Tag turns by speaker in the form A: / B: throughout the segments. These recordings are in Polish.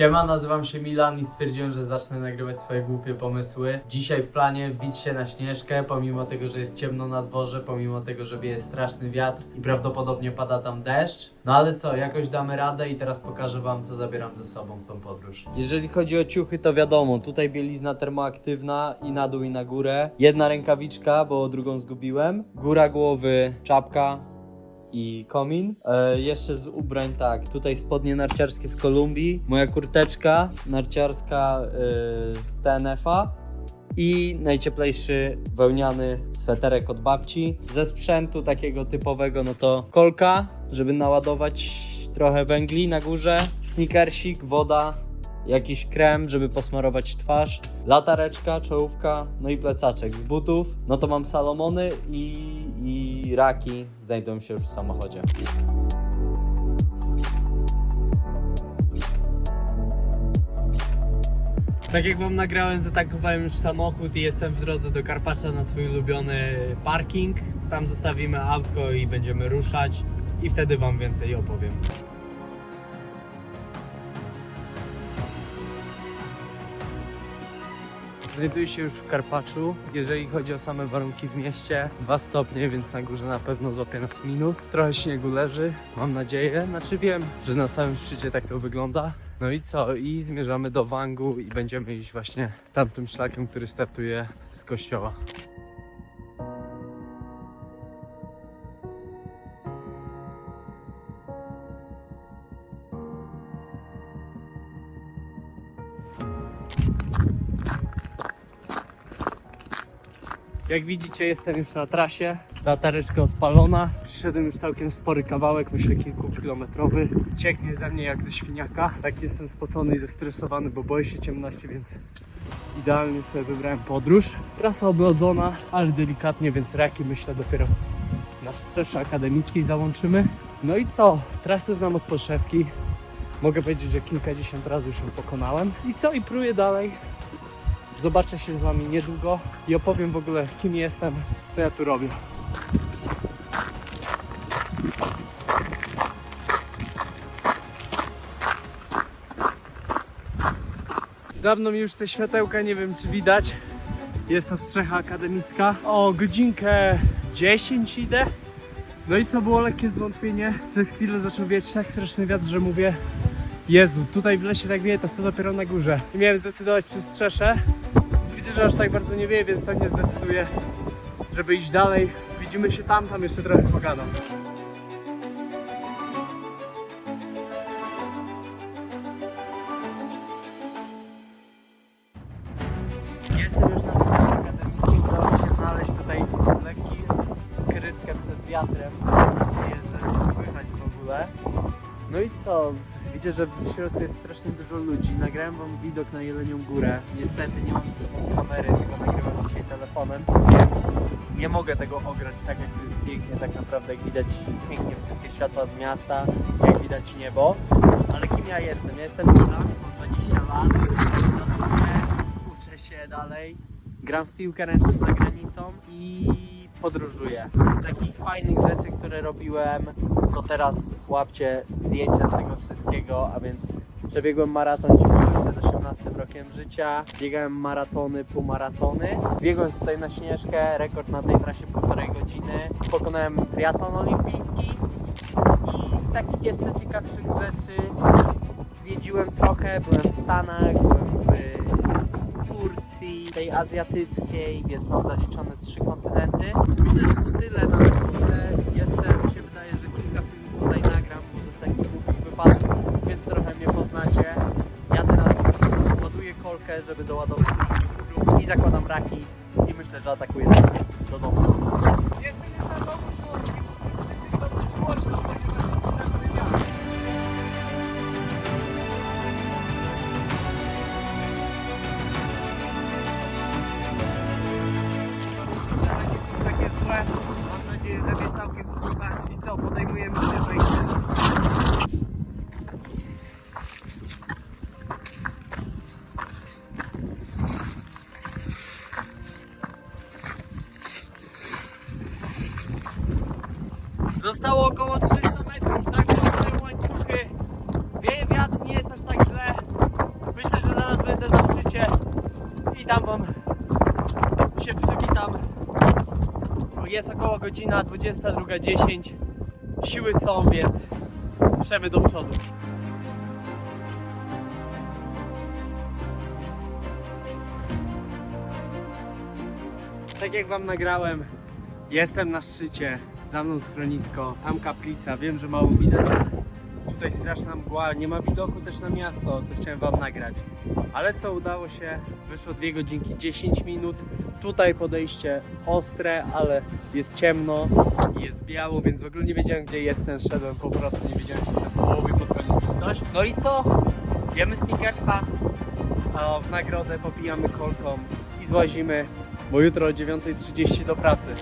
A: Siema, nazywam się Milan i stwierdziłem, że zacznę nagrywać swoje głupie pomysły. Dzisiaj w planie wbić się na śnieżkę, pomimo tego, że jest ciemno na dworze, pomimo tego, że wieje straszny wiatr i prawdopodobnie pada tam deszcz. No ale co, jakoś damy radę i teraz pokażę wam, co zabieram ze sobą w tą podróż. Jeżeli chodzi o ciuchy, to wiadomo, tutaj bielizna termoaktywna i na dół i na górę. Jedna rękawiczka, bo drugą zgubiłem. Góra głowy, czapka, i komin. E, jeszcze z ubrań tak, tutaj spodnie narciarskie z Kolumbii, moja kurteczka narciarska e, TNF-a i najcieplejszy wełniany sweterek od babci. Ze sprzętu takiego typowego, no to kolka, żeby naładować trochę węgli na górze, sneakersik, woda, jakiś krem, żeby posmarować twarz, latareczka, czołówka, no i plecaczek z butów. No to mam Salomony i, i raki znajdują się już w samochodzie. Tak jak wam nagrałem, zatankowałem już samochód i jestem w drodze do Karpacza na swój ulubiony parking. Tam zostawimy autko i będziemy ruszać i wtedy wam więcej opowiem. Znajduję się już w Karpaczu. Jeżeli chodzi o same warunki w mieście, 2 stopnie, więc na górze na pewno złapie nas minus. Trochę śniegu leży, mam nadzieję. Znaczy wiem, że na samym szczycie tak to wygląda. No i co? I zmierzamy do Wangu i będziemy iść właśnie tamtym szlakiem, który startuje z kościoła. Jak widzicie, jestem już na trasie. Latareczka odpalona. Przyszedłem już całkiem spory kawałek, myślę kilkukilometrowy. Cieknie ze mnie jak ze świniaka. Tak jestem spocony i zestresowany, bo boję się ciemności, więc idealnie sobie wybrałem podróż. Trasa oblodzona, ale delikatnie, więc raki myślę dopiero na strzeże akademickiej załączymy. No i co? Trasę znam od podszewki. Mogę powiedzieć, że kilkadziesiąt razy już ją pokonałem. I co? I pruję dalej. Zobaczę się z Wami niedługo i opowiem w ogóle, kim jestem, co ja tu robię. Za mną już te światełka, nie wiem czy widać. Jest to strzecha akademicka. O godzinkę 10 idę. No i co było lekkie zwątpienie? Przez chwilę zaczął wieć tak straszny wiatr, że mówię Jezu, tutaj w lesie tak wieje, to co dopiero na górze. I miałem zdecydować przy strzesze. Widzę, że aż tak bardzo nie wieje, więc pewnie zdecyduję, żeby iść dalej. Widzimy się tam, tam jeszcze trochę pogadam. Jestem już na strzeże akademickiej, udało mi się znaleźć tutaj lekki skrytkę przed wiatrem. Mam nadzieję, że nie słychać w ogóle. No i co? Widzę, że w środku jest strasznie dużo ludzi. Nagrałem wam widok na Jelenią Górę. Niestety nie mam z sobą kamery, tylko nagrywam dzisiaj telefonem, więc nie mogę tego ograć tak, jak to jest pięknie. Tak naprawdę, jak widać pięknie wszystkie światła z miasta, jak widać niebo. Ale kim ja jestem? Ja jestem Milan, mam 20 lat, pracuję, uczę się dalej, gram w piłkę ręczną za granicą i podróżuję. Z takich fajnych rzeczy, które robiłem, to teraz łapcie zdjęcia z tego wszystkiego, a więc przebiegłem maraton zimowy przed 18 rokiem życia, biegałem maratony, półmaratony, biegłem tutaj na Śnieżkę, rekord na tej trasie półtorej godziny, pokonałem triatlon olimpijski. I z takich jeszcze ciekawszych rzeczy zwiedziłem trochę, byłem w Stanach, byłem tej azjatyckiej, więc mam zaliczone trzy kontynenty. Myślę, że to tyle na chwilę. Jeszcze mi się wydaje, że kilka filmów tutaj nagram, może z takich głupich wypadków, więc trochę mnie poznacie. Ja teraz ładuję kolkę, żeby doładować sobie cukru i zakładam raki i myślę, że atakuję do domu. Jestem Zostało około 300 metrów, tak? Mamy łańcuchy. Wieje wiatr, nie jest aż tak źle. Witam Wam. Się przywitam. Jest około godzina 22.10. Siły są, więc przemy do przodu. Tak jak Wam nagrałem, jestem na szczycie. Za mną schronisko, tam kaplica. Wiem, że mało widać, tutaj straszna mgła. Nie ma widoku też na miasto, co chciałem Wam nagrać. Ale co udało się? Wyszło 2 godzinki 10 minut. Tutaj podejście ostre, ale jest ciemno i jest biało, więc w ogóle nie wiedziałem gdzie jestem. Szedłem po prostu, nie wiedziałem czy jestem połowie pod koniec czy coś. No i co? Jemy sneakersa, a w nagrodę popijamy kolką i złazimy, bo jutro o 9.30 do pracy.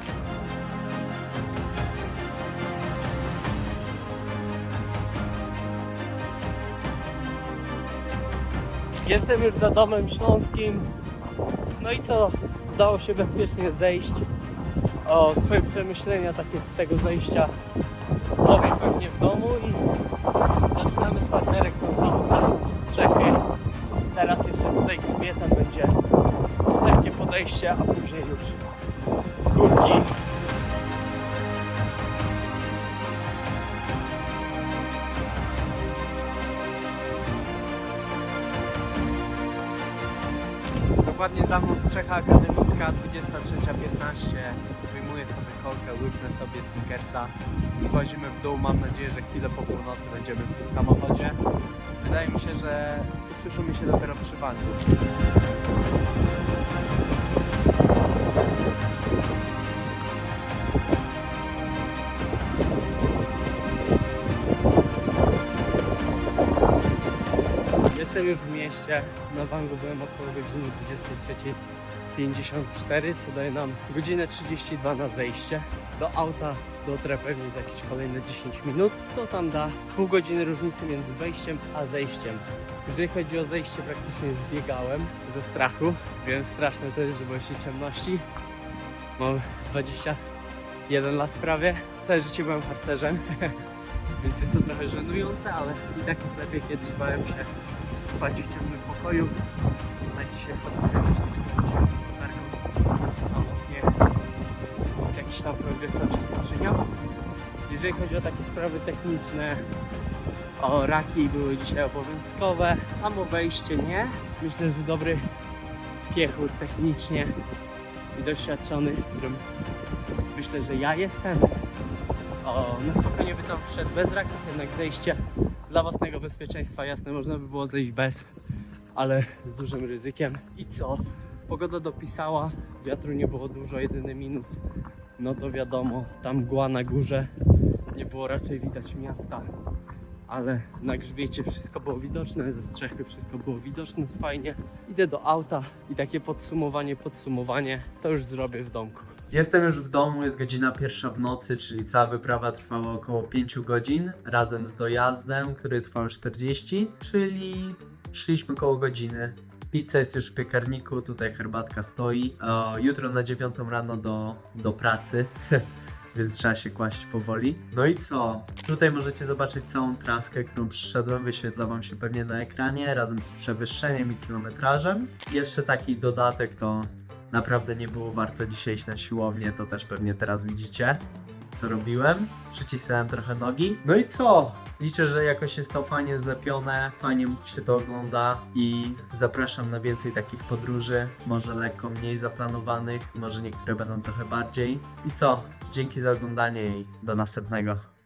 A: Jestem już za domem śląskim. No i co? Udało się bezpiecznie zejść. O swoje przemyślenia takie z tego zejścia powiem pewnie w domu i zaczynamy spacerek tą samą do strzechy. Teraz jeszcze tutaj grzbieta będzie lekkie podejście, a później już z górki. Dokładnie za mną strzecha akademicka 23.15. Wyjmuję sobie kolkę, łyknę sobie sneakersa i włazimy w dół. Mam nadzieję, że chwilę po północy będziemy już przy samochodzie. Wydaje mi się, że usłyszymy się dopiero przy banku. Jestem już w mieście. Na wangu byłem około godziny 23.54, co daje nam godzinę 32 na zejście. Do auta dotrę pewnie za jakieś kolejne 10 minut, co tam da pół godziny różnicy między wejściem a zejściem. Jeżeli chodzi o zejście, praktycznie zbiegałem ze strachu. Wiem, straszne to jest, że boję się ciemności. Mam 21 lat prawie. Całe życie byłem harcerzem, więc jest to trochę żenujące, ale i tak jest lepiej. Kiedyś bałem się spać w ciemnym pokoju. A dzisiaj wchodzę sobie z samotnie. Więc jakiś tam progres cały czas poczyniam. Jeżeli chodzi o takie sprawy techniczne, o raki były dzisiaj obowiązkowe. Samo wejście nie. Myślę, że dobry piechur technicznie i doświadczony, którym myślę, że ja jestem. O, na spokojnie by tam wszedł bez raków, jednak zejście dla własnego bezpieczeństwa, jasne, można by było zejść bez, ale z dużym ryzykiem. I co? Pogoda dopisała, wiatru nie było dużo, jedyny minus, no to wiadomo, tam mgła na górze, nie było raczej widać miasta, ale na grzbiecie wszystko było widoczne, ze strzechy wszystko było widoczne, fajnie. Idę do auta i takie podsumowanie, podsumowanie to już zrobię w domku.
B: Jestem już w domu, jest godzina pierwsza w nocy, czyli cała wyprawa trwała około 5 godzin, razem z dojazdem, który trwał 40, czyli szliśmy około godziny. Pizza jest już w piekarniku, tutaj herbatka stoi. O, jutro na 9 rano do, do pracy, więc trzeba się kłaść powoli. No i co? Tutaj możecie zobaczyć całą traskę, którą przyszedłem, wyświetla Wam się pewnie na ekranie, razem z przewyższeniem i kilometrażem. Jeszcze taki dodatek to Naprawdę nie było warto dzisiaj iść na siłownię, to też pewnie teraz widzicie, co robiłem. Przycisnąłem trochę nogi. No i co? Liczę, że jakoś jest to fajnie zlepione, fajnie się to ogląda i zapraszam na więcej takich podróży, może lekko mniej zaplanowanych, może niektóre będą trochę bardziej. I co? Dzięki za oglądanie i do następnego.